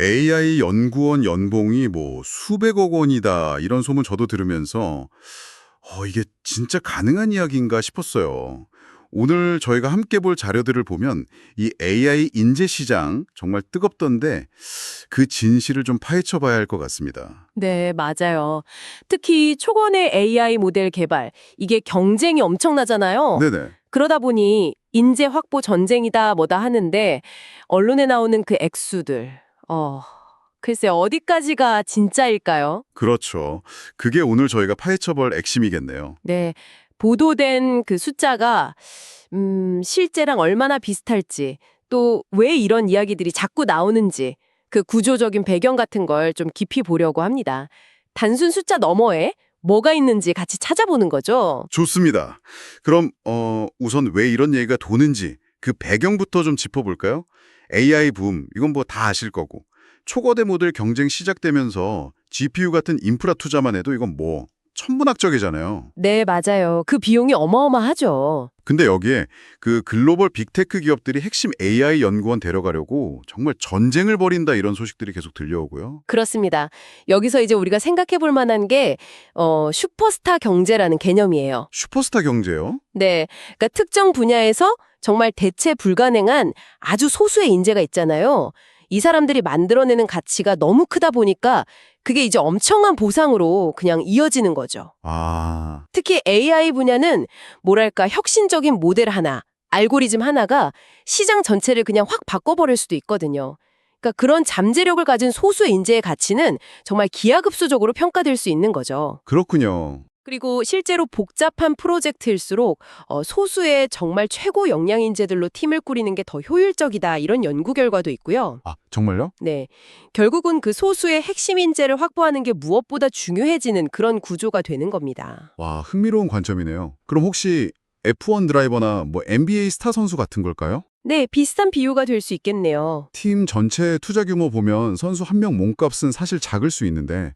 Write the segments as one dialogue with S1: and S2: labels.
S1: AI 연구원 연봉이 뭐 수백억 원이다 이런 소문 저도 들으면서 어, 이게 진짜 가능한 이야기인가 싶었어요. 오늘 저희가 함께 볼 자료들을 보면 이 AI 인재 시장 정말 뜨겁던데 그 진실을 좀 파헤쳐 봐야 할 것 같습니다.
S2: 네, 맞아요. 특히 초반의 AI 모델 개발, 이게 경쟁이 엄청나잖아요.
S1: 네네.
S2: 그러다 보니 인재 확보 전쟁이다 뭐다 하는데 언론에 나오는 그 액수들, 어, 글쎄 어디까지가 진짜일까요?
S1: 그렇죠. 그게 오늘 저희가 파헤쳐 볼 핵심이겠네요.
S2: 네, 보도된 그 숫자가 음, 실제랑 얼마나 비슷할지, 또 왜 이런 이야기들이 자꾸 나오는지, 그 구조적인 배경 같은 걸 좀 깊이 보려고 합니다. 단순 숫자 너머에 뭐가 있는지 같이 찾아보는 거죠.
S1: 좋습니다. 그럼 어, 우선 왜 이런 얘기가 도는지 그 배경부터 좀 짚어볼까요? AI 붐 이건 뭐 다 아실 거고 초거대 모델 경쟁 시작되면서 GPU 같은 인프라 투자만 해도 이건 뭐 천문학적이잖아요.
S2: 네, 맞아요. 그 비용이 어마어마하죠.
S1: 근데 여기에 그 글로벌 빅테크 기업들이 핵심 AI 연구원 데려가려고 정말 전쟁을 벌인다 이런 소식들이 계속 들려오고요.
S2: 그렇습니다. 여기서 이제 우리가 생각해 볼 만한 게, 어, 슈퍼스타 경제라는 개념이에요.
S1: 슈퍼스타 경제요?
S2: 네. 그러니까 특정 분야에서 정말 대체 불가능한 아주 소수의 인재가 있잖아요. 이 사람들이 만들어내는 가치가 너무 크다 보니까 그게 이제 엄청난 보상으로 그냥 이어지는 거죠.
S1: 아,
S2: 특히 AI 분야는 뭐랄까 혁신적인 모델 하나, 알고리즘 하나가 시장 전체를 그냥 확 바꿔버릴 수도 있거든요. 그러니까 그런 잠재력을 가진 소수의 인재의 가치는 정말 기하급수적으로 평가될 수 있는 거죠.
S1: 그렇군요.
S2: 그리고 실제로 복잡한 프로젝트일수록 어, 소수의 정말 최고 역량 인재들로 팀을 꾸리는 게 더 효율적이다 이런 연구 결과도 있고요.
S1: 아, 정말요?
S2: 네, 결국은 그 소수의 핵심 인재를 확보하는 게 무엇보다 중요해지는 그런 구조가 되는 겁니다.
S1: 와, 흥미로운 관점이네요. 그럼 혹시 F1 드라이버나 뭐 NBA 스타 선수 같은 걸까요?
S2: 네, 비슷한 비유가 될 수 있겠네요.
S1: 팀 전체 투자 규모 보면 선수 한 명 몸값은 사실 작을 수 있는데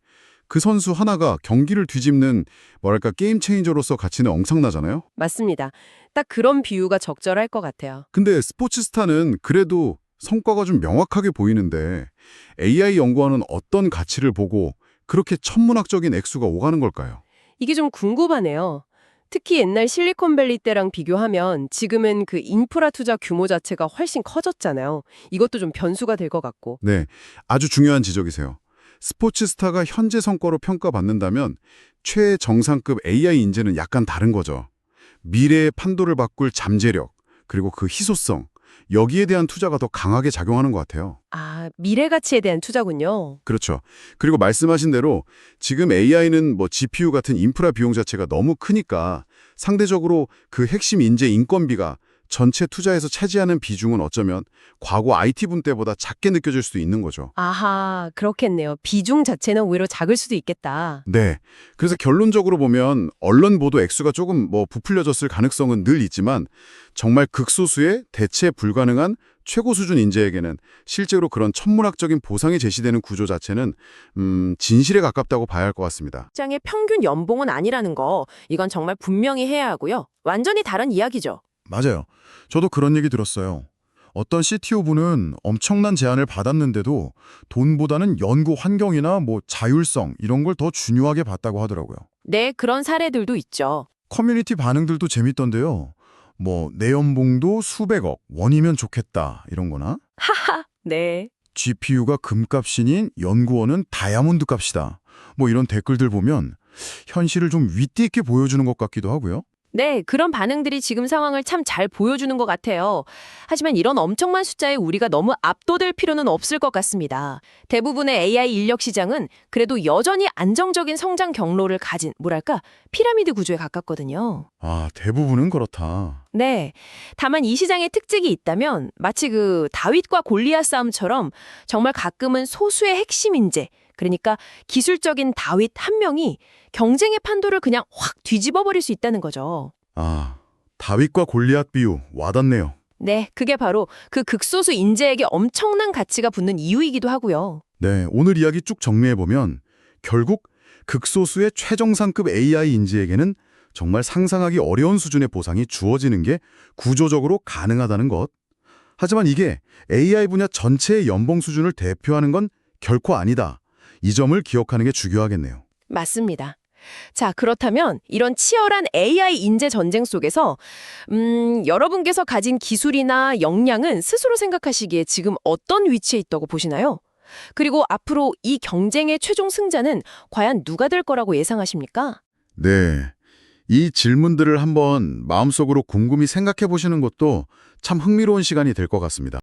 S1: 그 선수 하나가 경기를 뒤집는 뭐랄까 게임 체인저로서 가치는 엄청나잖아요.
S2: 맞습니다. 딱 그런 비유가 적절할 것 같아요.
S1: 근데 스포츠 스타는 그래도 성과가 좀 명확하게 보이는데 AI 연구원은 어떤 가치를 보고 그렇게 천문학적인 액수가 오가는 걸까요?
S2: 이게 좀 궁금하네요. 특히 옛날 실리콘밸리 때랑 비교하면 지금은 그 인프라 투자 규모 자체가 훨씬 커졌잖아요. 이것도 좀 변수가 될 것 같고.
S1: 네, 아주 중요한 지적이세요. 스포츠 스타가 현재 성과로 평가받는다면 최정상급 AI 인재는 약간 다른 거죠. 미래의 판도를 바꿀 잠재력, 그리고 그 희소성, 여기에 대한 투자가 더 강하게 작용하는 것 같아요.
S2: 아, 미래 가치에 대한 투자군요.
S1: 그렇죠. 그리고 말씀하신 대로 지금 AI는 뭐 GPU 같은 인프라 비용 자체가 너무 크니까 상대적으로 그 핵심 인재 인건비가 전체 투자에서 차지하는 비중은 어쩌면 과거 IT분 때보다 작게 느껴질 수도 있는 거죠.
S2: 아하, 그렇겠네요. 비중 자체는 오히려 작을 수도 있겠다.
S1: 네. 그래서 결론적으로 보면 언론 보도 액수가 조금 뭐 부풀려졌을 가능성은 늘 있지만 정말 극소수의 대체 불가능한 최고 수준 인재에게는 실제로 그런 천문학적인 보상이 제시되는 구조 자체는 음, 진실에 가깝다고 봐야 할 것 같습니다.
S3: 직장의 평균 연봉은 아니라는 거 이건 정말 분명히 해야 하고요. 완전히 다른 이야기죠.
S4: 맞아요. 저도 그런 얘기 들었어요. 어떤 CTO분은 엄청난 제안을 받았는데도 돈보다는 연구 환경이나 뭐 자율성 이런 걸 더 중요하게 봤다고 하더라고요.
S3: 네, 그런 사례들도 있죠.
S4: 커뮤니티 반응들도 재밌던데요. 뭐 내 연봉도 수백억 원이면 좋겠다 이런 거나
S2: 하하, 네.
S4: GPU가 금값이닌 연구원은 다이아몬드 값이다. 뭐 이런 댓글들 보면 현실을 좀 윗뒤 있게 보여주는 것 같기도 하고요.
S3: 네, 그런 반응들이 지금 상황을 참 잘 보여주는 것 같아요. 하지만 이런 엄청난 숫자에 우리가 너무 압도될 필요는 없을 것 같습니다. 대부분의 AI 인력 시장은 그래도 여전히 안정적인 성장 경로를 가진 뭐랄까 피라미드 구조에 가깝거든요.
S4: 아, 대부분은 그렇다.
S3: 네. 다만 이 시장의 특징이 있다면 마치 그 다윗과 골리앗 싸움처럼 정말 가끔은 소수의 핵심 인재, 그러니까 기술적인 다윗 한 명이 경쟁의 판도를 그냥 확 뒤집어 버릴 수 있다는 거죠.
S4: 아, 다윗과 골리앗 비유 와닿네요.
S3: 네, 그게 바로 그 극소수 인재에게 엄청난 가치가 붙는 이유이기도 하고요.
S4: 네, 오늘 이야기 쭉 정리해보면 결국 극소수의 최정상급 AI 인재에게는 정말 상상하기 어려운 수준의 보상이 주어지는 게 구조적으로 가능하다는 것.
S1: 하지만 이게 AI 분야 전체의 연봉 수준을 대표하는 건 결코 아니다. 이 점을 기억하는 게 중요하겠네요.
S2: 맞습니다. 자, 그렇다면 이런 치열한 AI 인재 전쟁 속에서 음, 여러분께서 가진 기술이나 역량은 스스로 생각하시기에 지금 어떤 위치에 있다고 보시나요? 그리고 앞으로 이 경쟁의 최종 승자는 과연 누가 될 거라고 예상하십니까?
S1: 네. 이 질문들을 한번 마음속으로 곰곰이 생각해 보시는 것도 참 흥미로운 시간이 될 것 같습니다.